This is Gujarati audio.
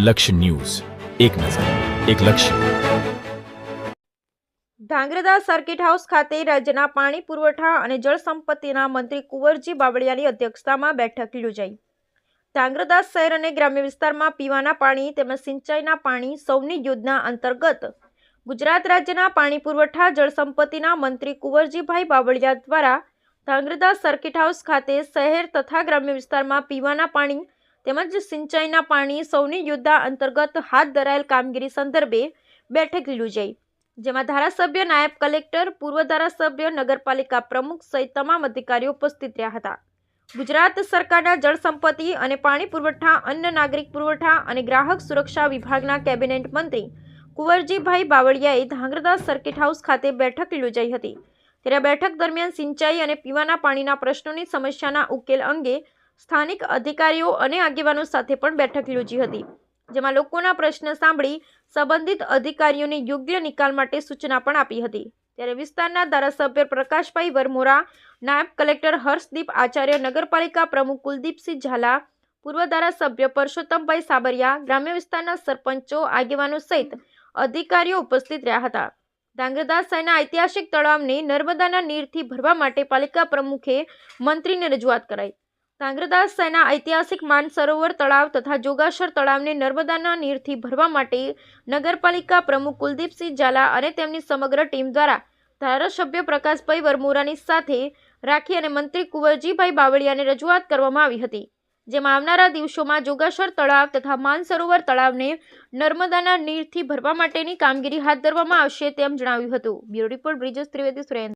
લક્ષ્ય ન્યૂઝ. એક નજર, એક લક્ષ્ય. ધાંગ્રધા સર્કિટ હાઉસ ખાતે રાજ્યના પાણી પુરવઠા અને જળ સંપત્તિના મંત્રી કુંવરજી બાવળિયાની અધ્યક્ષતામાં બેઠક યોજાઈ. ધાંગ્રધા શહેર અને ગ્રામ્ય વિસ્તારમાં પીવાના પાણી તેમજ સિંચાઈના પાણી સૌની યોજના અંતર્ગત ગુજરાત રાજ્યના પાણી પુરવઠા, જળ સંપત્તિના મંત્રી કુંવરજીભાઈ બાવળિયા દ્વારા ધાંગ્રધા સર્કિટ હાઉસ ખાતે શહેર તથા ગ્રામ્ય વિસ્તારમાં પીવાના પાણી તેમજ સિંચાઈના પાણી સૌની યોદ્ધા અંતર્ગત હાથ ધરાયેલ કામગીરી સંદર્ભે બેઠક યોજાઈ. જેમાં ધારાસભ્ય નાયબ કલેક્ટર, પૂર્વ ધારાસભ્ય, નગરપાલિકા પ્રમુખ સહિત તમામ અધિકારીઓ ઉપસ્થિત રહ્યા હતા. ગુજરાત સરકારના જળ સંપત્તિ અને પાણી પુરવઠા, અન્ન નાગરિક પુરવઠા અને ગ્રાહક સુરક્ષા વિભાગના કેબિનેટ મંત્રી કુંવરજીભાઈ બાવળિયાએ ધાંગ્રધા સર્કિટ હાઉસ ખાતે બેઠક યોજાઈ હતી. ત્યારે બેઠક દરમિયાન સિંચાઈ અને પીવાના પાણીના પ્રશ્નોની સમસ્યાના ઉકેલ અંગે સ્થાનિક અધિકારીઓ અને આગેવાનો સાથે પણ બેઠક યોજી હતી, જેમાં લોકોના પ્રશ્ન સાંભળી સંબંધિત અધિકારીઓને યોગ્ય નિકાલ માટે સૂચના પણ આપી હતી. ત્યારે વિસ્તારના ધારાસભ્ય પ્રકાશભાઈ વરમોરા, નાયબ કલેક્ટર હર્ષદીપ આચાર્ય, નગરપાલિકા પ્રમુખ કુલદીપસિંહ ઝાલા, પૂર્વ ધારાસભ્ય પરસોત્તમભાઈ સાબરિયા, ગ્રામ્ય વિસ્તારના સરપંચો, આગેવાનો સહિત અધિકારીઓ ઉપસ્થિત રહ્યા હતા. ધાંગ્રધા શહેરના ઐતિહાસિક તળાવને નર્મદાના નીરથી ભરવા માટે પાલિકા પ્રમુખે મંત્રીને રજૂઆત કરાઈ. ધાંગ્રધા સેના ઐતિહાસિક માનસરોવર તળાવ તથા જોગાસર તળાવને નર્મદાના નીરથી ભરવા માટે નગરપાલિકા પ્રમુખ કુલદીપસિંહ ઝાલા અને તેમની સમગ્ર ટીમ દ્વારા ધારાસભ્ય પ્રકાશભાઈ વરમોરાની સાથે રાખી અને મંત્રી કુંવરજીભાઈ બાવળિયાને રજૂઆત કરવામાં આવી હતી, જેમાં આવનારા દિવસોમાં જોગાસર તળાવ તથા માનસરોવર તળાવને નર્મદાના નીરથી ભરવા માટેની કામગીરી હાથ ધરવામાં આવશે તેમ જણાવ્યું હતું. Bureau report Brijesh Trivedi Surendra